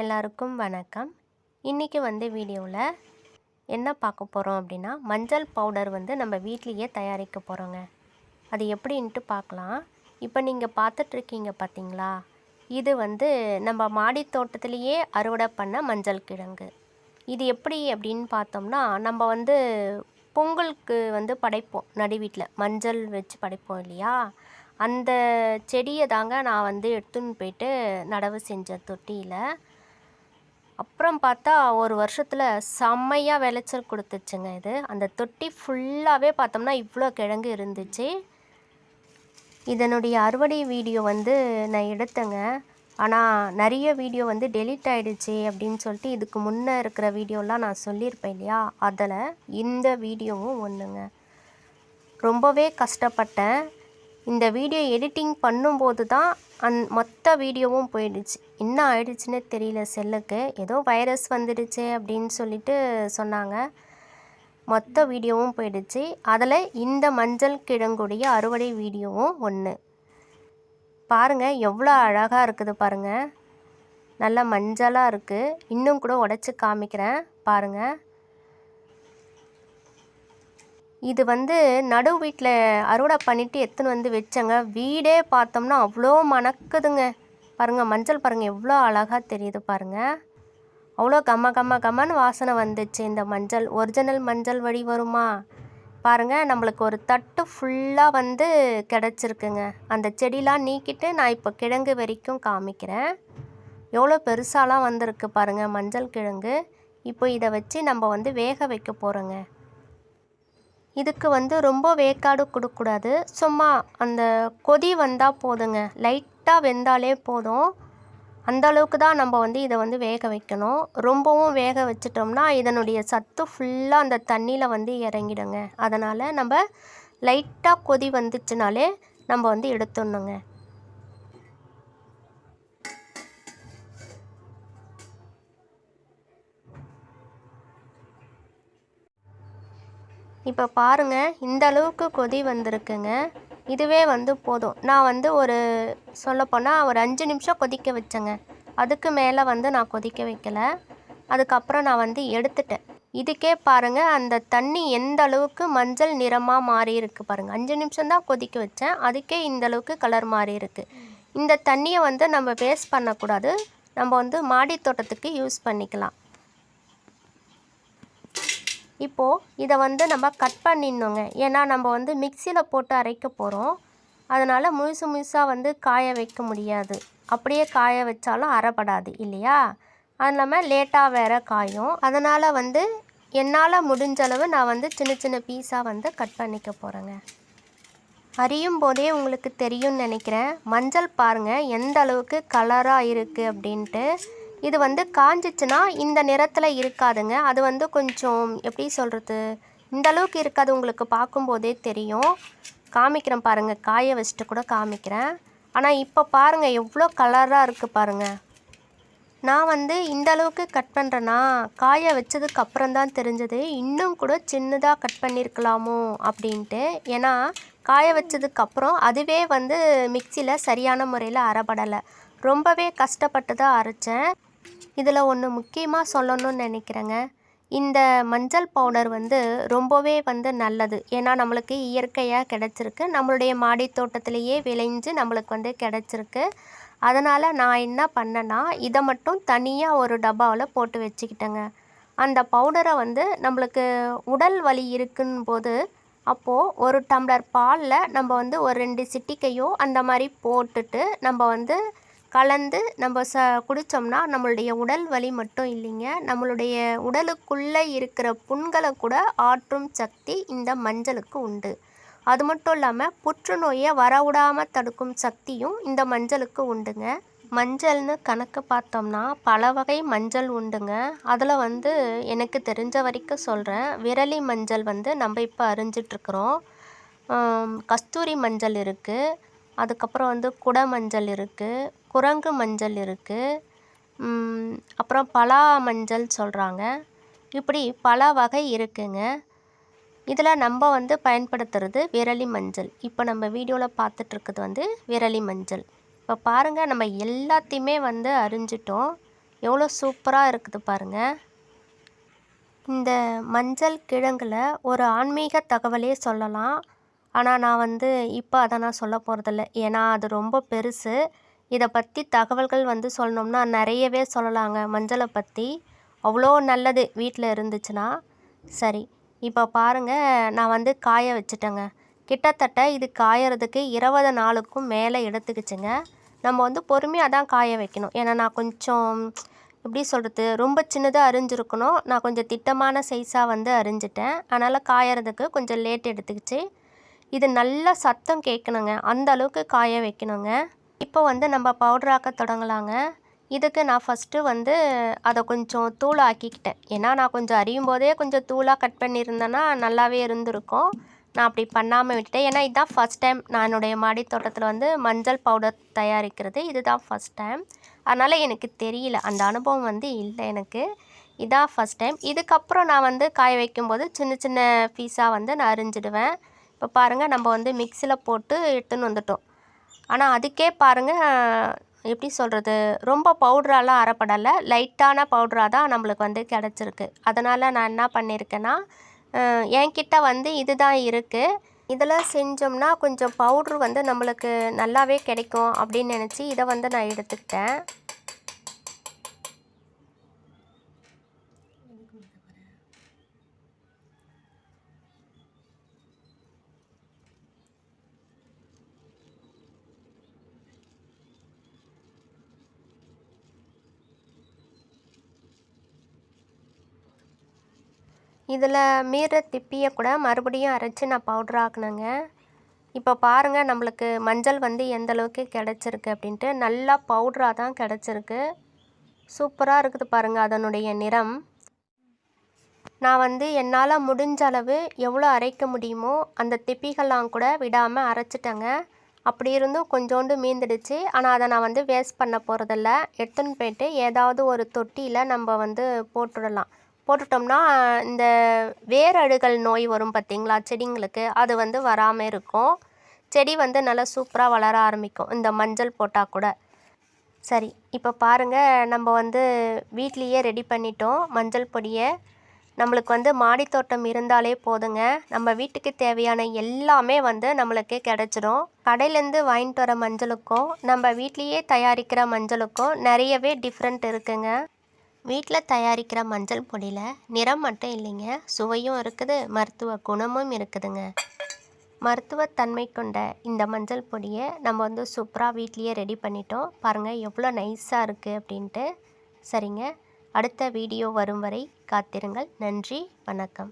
எல்லாருக்கும் வணக்கம். இன்றைக்கி வந்து வீடியோவில் என்ன பார்க்க போகிறோம் அப்படின்னா மஞ்சள் பவுடர் வந்து நம்ம வீட்லேயே தயாரிக்க போகிறோங்க அது எப்படின்ட்டு பார்க்கலாம். இப்போ நீங்கள் பார்த்துட்ருக்கீங்க பார்த்தீங்களா? இது வந்து நம்ம மாடி தோட்டத்திலேயே அறுவடை பண்ண மஞ்சள் கிழங்கு. இது எப்படி அப்படின்னு பார்த்தோம்னா நம்ம வந்து பொங்கலுக்கு வந்து படைப்போம். நடு வீட்டில் மஞ்சள் வச்சு படைப்போம் இல்லையா? அந்த செடியை தாங்க நான் வந்து எடுத்துன்னு போயிட்டு நடவு செஞ்சேன் தொட்டியில் அப்புறம் பார்த்தா ஒரு வருஷத்தில் செம்மையாக விளைச்சல் கொடுத்துச்சுங்க இது. அந்த தொட்டி ஃபுல்லாகவே பார்த்தோம்னா இவ்வளோ கிழங்கு இருந்துச்சு. இதனுடைய அறுவடை வீடியோ வந்து நான் எடுத்தேங்க. ஆனால் நிறைய வீடியோ வந்து டெலீட் ஆகிடுச்சு அப்படின்னு சொல்லிட்டு இதுக்கு முன்னே இருக்கிற வீடியோலாம் நான் சொல்லியிருப்பேன் இல்லையா? அதில் இந்த வீடியோவும் ஒன்றுங்க ரொம்பவே கஷ்டப்பட்டேன். இந்த வீடியோ எடிட்டிங் பண்ணும்போது தான் அந் மொத்த வீடியோவும் போயிடுச்சு. என்ன ஆயிடுச்சுன்னே தெரியல செல்லுக்கு. ஏதோ வைரஸ் வந்துடுச்சு அப்படின்னு சொல்லிட்டு சொன்னாங்க. மொத்த வீடியோவும் போயிடுச்சு. அதில் இந்த மஞ்சள் கிழங்குடைய அறுவடை வீடியோவும் ஒன்று பாருங்கள் எவ்வளோ அழகாக இருக்குது பாருங்கள் நல்ல மஞ்சளாக இருக்குது இன்னும் கூட உடச்சி காமிக்கிறேன். பாருங்கள் இது வந்து நடு வீட்டில் அறுவடை பண்ணிவிட்டு எடுத்துன்னு வந்து வச்சேங்க. வீடே பார்த்தோம்னா அவ்வளோ மணக்குதுங்க. பாருங்கள் மஞ்சள் பாருங்கள் எவ்வளோ அழகாக தெரியுது பாருங்கள் அவ்வளோ கம்ம கம்ம கம்மன்னு வாசனை வந்துச்சு இந்த மஞ்சள். ஒரிஜினல் மஞ்சள் வழி வருமா? பாருங்கள் நம்மளுக்கு ஒரு தட்டு ஃபுல்லாக வந்து கிடச்சிருக்குங்க. அந்த செடிலாம் நீக்கிட்டு நான் இப்போ கிழங்கு வரைக்கும் காமிக்கிறேன். எவ்வளோ பெருசாலாம் வந்திருக்கு பாருங்கள் மஞ்சள் கிழங்கு. இப்போ இதை வச்சு நம்ம வந்து வேக வைக்க போகிறோங்க இதுக்கு வந்து ரொம்ப வேக்காடு கொடுக்கக்கூடாது. சும்மா அந்த கொதி வந்தால் போதுங்க. லைட்டாக வெந்தாலே போதும். அந்த அளவுக்கு தான் நம்ம வந்து இதை வந்து வேக வைக்கணும். ரொம்பவும் வேக வச்சிட்டோம்னா இதனுடைய சத்து ஃபுல்லாக அந்த தண்ணியில் வந்து இறங்கிடுங்க. அதனால் நம்ம லைட்டாக கொதி வந்துச்சுனாலே நம்ம வந்து எடுத்துடணுங்க. இப்போ பாருங்கள் இந்த அளவுக்கு கொதி வந்திருக்குங்க. இதுவே வந்து போதும். நான் வந்து ஒரு சொல்லப்போனால் ஒரு அஞ்சு நிமிஷம் கொதிக்க வச்சேங்க. அதுக்கு மேலே வந்து நான் கொதிக்க வைக்கலை. அதுக்கப்புறம் நான் வந்து எடுத்துட்டேன். இதுக்கே பாருங்கள் அந்த தண்ணி எந்த அளவுக்கு மஞ்சள் நிறமாக மாறி இருக்குது பாருங்கள் அஞ்சு நிமிஷம் தான் கொதிக்க வச்சேன். அதுக்கே இந்த அளவுக்கு கலர் மாறி இருக்குது இந்த தண்ணியை வந்து நம்ம வேஸ்ட் பண்ணக்கூடாது. நம்ம வந்து மாடி தோட்டத்துக்கு யூஸ் பண்ணிக்கலாம். இப்போது இதை வந்து நம்ம கட் பண்ணிடணுங்க. ஏன்னா நம்ம வந்து மிக்சியில் போட்டு அரைக்க போகிறோம் அதனால் முழுசு முழுசாக வந்து காய வைக்க முடியாது. அப்படியே காய வச்சாலும் அரைப்படாது இல்லையா? அது இல்லாமல் லேட்டாக வேற காயும். அதனால் வந்து என்னால் முடிஞ்சளவு நான் வந்து சின்ன சின்ன பீஸாக வந்து கட் பண்ணிக்க போகிறேங்க அறியும் போதே உங்களுக்கு தெரியும்னு நினைக்கிறேன். மஞ்சள் பாருங்கள் எந்த அளவுக்கு கலராக இருக்குது அப்படின்ட்டு. இது வந்து காஞ்சிச்சுன்னா இந்த நிறத்தில் இருக்காதுங்க. அது வந்து கொஞ்சம் எப்படி சொல்கிறது இந்த அளவுக்கு இருக்காது உங்களுக்கு பார்க்கும்போதே தெரியும். காமிக்கிறேன் பாருங்கள் காய வச்சுட்டு கூட காமிக்கிறேன். ஆனால் இப்போ பாருங்கள் எவ்வளோ கலராக இருக்குது பாருங்கள் நான் வந்து இந்த அளவுக்கு கட் பண்ணுறேன்னா காய வச்சதுக்கு அப்புறம் தான் தெரிஞ்சது. இன்னும் கூட சின்னதாக கட் பண்ணியிருக்கலாமோ அப்படின்ட்டு. ஏன்னா காய வச்சதுக்கப்புறம் அதுவே வந்து மிக்சியில் சரியான முறையில் அரைப்படலை ரொம்பவே கஷ்டப்பட்டு தான் அரைச்சேன். இதில் ஒன்று முக்கியமாக சொல்லணும்னு நினைக்கிறேங்க. இந்த மஞ்சள் பவுடர் வந்து ரொம்பவே வந்து நல்லது. ஏன்னா நம்மளுக்கு இயற்கையாக கிடச்சிருக்கு. நம்மளுடைய மாடி தோட்டத்திலேயே விளைஞ்சு நம்மளுக்கு வந்து கிடச்சிருக்கு. அதனால் நான் என்ன பண்ணேன்னா இதை மட்டும் தனியாக ஒரு டப்பாவில் போட்டு வச்சுக்கிட்டேங்க. அந்த பவுடரை வந்து நம்மளுக்கு உடல் வலி இருக்குன்னு போது அப்போது ஒரு டம்ளர் பாலில் நம்ம வந்து ஒரு ரெண்டு சிட்டிக்கையோ அந்த மாதிரி போட்டுட்டு நம்ம வந்து கலந்து நம்ம ச குடித்தோம்னா நம்மளுடைய உடல் வலி மட்டும் இல்லைங்க. நம்மளுடைய உடலுக்குள்ளே இருக்கிற புண்களை கூட ஆற்றும் சக்தி இந்த மஞ்சளுக்கு உண்டு. அது மட்டும் இல்லாமல் புற்றுநோயை வரவிடாமல் தடுக்கும் சக்தியும் இந்த மஞ்சளுக்கு உண்டுங்க. மஞ்சள்னு கணக்கு பார்த்தோம்னா பல வகை மஞ்சள் உண்டுங்க. அதில் வந்து எனக்கு தெரிஞ்ச வரைக்கும் சொல்கிறேன் விரலி மஞ்சள் வந்து நம்ம இப்போ அறிஞ்சிட்ருக்குறோம் கஸ்தூரி மஞ்சள் இருக்குது அதுக்கப்புறம் வந்து குட மஞ்சள் இருக்குது குரங்கு மஞ்சள் இருக்குது அப்புறம் பலா மஞ்சள் சொல்கிறாங்க இப்படி பல வகை இருக்குங்க. இதில் நம்ம வந்து பயன்படுத்துறது விரலி மஞ்சள். இப்போ நம்ம வீடியோவில் பார்த்துட்ருக்குது வந்து விரலி மஞ்சள். இப்போ பாருங்கள் நம்ம எல்லாத்தையுமே வந்து அறிஞ்சிட்டோம். எவ்வளோ சூப்பராக இருக்குது பாருங்கள் இந்த மஞ்சள் கிழங்குல ஒரு ஆன்மீக தகவலே சொல்லலாம். ஆனால் நான் வந்து இப்போ அதை நான் சொல்ல போகிறதில்ல ஏன்னா அது ரொம்ப பெருசு. இதை பற்றி தகவல்கள் வந்து சொல்லணும்னா நிறையவே சொல்லலாங்க. மஞ்சளை பற்றி அவ்வளோ நல்லது வீட்டில் இருந்துச்சுன்னா. சரி இப்போ பாருங்கள் நான் வந்து காய வச்சுட்டேங்க. கிட்டத்தட்ட இது காயறதுக்கு இருபது நாளுக்கும் மேலே எடுத்துக்கிச்சுங்க. நம்ம வந்து பொறுமையாக தான் காய வைக்கணும். ஏன்னா நான் கொஞ்சம் எப்படி சொல்கிறது ரொம்ப சின்னதாக அரிஞ்சிருக்கணும். நான் கொஞ்சம் திட்டமான சைஸாக வந்து அரிஞ்சிட்டேன். அதனால் காயறதுக்கு கொஞ்சம் லேட் எடுத்துக்கிச்சு. இது நல்லா சத்தம் கேட்கணுங்க அந்த அளவுக்கு காய வைக்கணுங்க. இப்போ வந்து நம்ம பவுடராக்க தொடங்கலாங்க. இதுக்கு நான் ஃபஸ்ட்டு வந்து அதை கொஞ்சம் தூளாக்கிக்கிட்டேன் ஏன்னா நான் கொஞ்சம் அறியும் போதே கொஞ்சம் தூளாக கட் பண்ணியிருந்தேன்னா நல்லாவே இருந்திருக்கும். நான் அப்படி பண்ணாமல் விட்டுட்டேன். ஏன்னா இதுதான் ஃபஸ்ட் டைம் நான் என்னுடைய மாடி தோட்டத்தில் வந்து மஞ்சள் பவுடர் தயாரிக்கிறது. இதுதான் ஃபஸ்ட் டைம் அதனால் எனக்கு தெரியல. அந்த அனுபவம் வந்து இல்லை எனக்கு. இதான் ஃபஸ்ட் டைம் இதுக்கப்புறம் நான் வந்து காய வைக்கும்போது சின்ன சின்ன பீஸாக வந்து நான் அரிஞ்சிடுவேன். இப்போ பாருங்கள் நம்ம வந்து மிக்சியில் போட்டு எடுத்துன்னு வந்துட்டோம். ஆனால் அதுக்கே பாருங்கள் எப்படி சொல்கிறது ரொம்ப பவுட்ராலாம் அரைப்படலை. லைட்டான பவுட்ராக தான் நம்மளுக்கு வந்து கிடச்சிருக்கு. அதனால் நான் என்ன பண்ணியிருக்கேன்னா என்கிட்ட வந்து இதுதான் இருக்குது இதில் செஞ்சோம்னா கொஞ்சம் பவுட்ரு வந்து நம்மளுக்கு நல்லாவே கிடைக்கும் அப்படின்னு நினச்சி இதை வந்து நான் எடுத்துக்கிட்டேன். இதில் மீற திப்பியை கூட மறுபடியும் அரைச்சி நான் பவுட்ரு ஆக்கினேங்க. இப்போ பாருங்கள் நம்மளுக்கு மஞ்சள் வந்து எந்த அளவுக்கு கிடச்சிருக்கு அப்படின்ட்டு நல்லா பவுட்ராக தான் கிடச்சிருக்கு. சூப்பராக இருக்குது பாருங்கள் அதனுடைய நிறம். நான் வந்து என்னால் முடிஞ்ச அளவு எவ்வளோ அரைக்க முடியுமோ அந்த திப்பிகள்லாம் கூட விடாமல் அரைச்சிட்டேங்க. அப்படி இருந்தும் கொஞ்சோண்டு மீந்துடுச்சு. ஆனால் அதை நான் வந்து வேஸ்ட் பண்ண போகிறதில்ல எடுத்துன்னு போயிட்டு ஏதாவது ஒரு தொட்டியில் நம்ம வந்து போட்டுடலாம். போட்டுட்டோம்னா இந்த வேரழுகல் நோய் வரும் பார்த்திங்களா செடிங்களுக்கு அது வந்து வராமல் இருக்கும். செடி வந்து நல்லா சூப்பராக வளர ஆரம்பிக்கும். இந்த மஞ்சள் போட்டால் கூட. சரி இப்போ பாருங்கள் நம்ம வந்து வீட்லேயே ரெடி பண்ணிட்டோம் மஞ்சள் பொடியை. நம்மளுக்கு வந்து மாடி தோட்டம் இருந்தாலே போதுங்க. நம்ம வீட்டுக்கு தேவையான எல்லாமே வந்து நம்மளுக்கு கிடச்சிடும் கடையிலேருந்து வாங்கிட்டு வர மஞ்சளுக்கும் நம்ம வீட்லேயே தயாரிக்கிற மஞ்சளுக்கும் நிறையவே டிஃப்ரெண்ட் இருக்குங்க. வீட்டில் தயாரிக்கிற மஞ்சள் பொடியில் நிறம் மட்டும் இல்லைங்க. சுவையும் இருக்குது மருத்துவ குணமும் இருக்குதுங்க. மருத்துவத்தன்மை கொண்ட இந்த மஞ்சள் பொடியை நம்ம வந்து சூப்பராக வீட்லேயே ரெடி பண்ணிட்டோம். பாருங்கள் எவ்வளோ நைஸாக இருக்குது அப்படின்ட்டு. சரிங்க அடுத்த வீடியோ வரும் வரை காத்திருங்கள். நன்றி வணக்கம்.